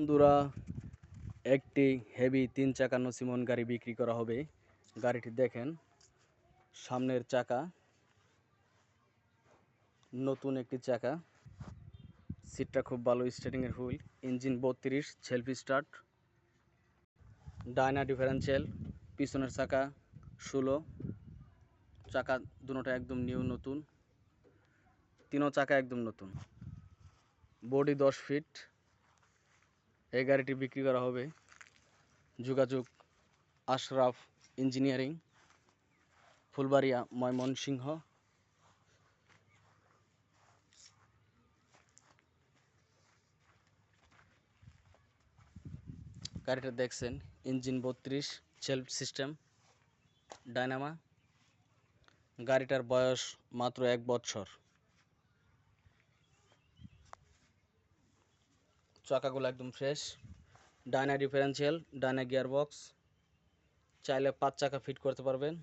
বন্ধুরা, একটি হেভি তিন চাকা নসিমন গাড়ি বিক্রি করা হবে। গাড়িটি দেখেন, সামনের চাকা, নতুন একটি চাকা। সিটটা খুব ভালো স্টার্টিংয়ের হুইল ইঞ্জিন বত্রিশ সেলফি স্টার্ট ডায়না ডিফারেন্সিয়াল পিছনের চাকা ষোলো, চাকা দুটোটা একদম নিউ নতুন, তিনও চাকা একদম নতুন। বডি দশ ফিট এই গাড়িটি বিক্রি করা হবে যোগাযোগ আশরাফ ইঞ্জিনিয়ারিং, ফুলবাড়িয়া, ময়মনসিংহ। গাড়িটা দেখছেন, ইঞ্জিন বত্রিশ, সেলফ সিস্টেম, ডায়নামা। গাড়িটার বয়স মাত্র এক বৎসর চাকাগুলো একদম fresh Dyna differential Dyna gear box চাইলে পাঁচ চাকা ফিট করতে পারবেন।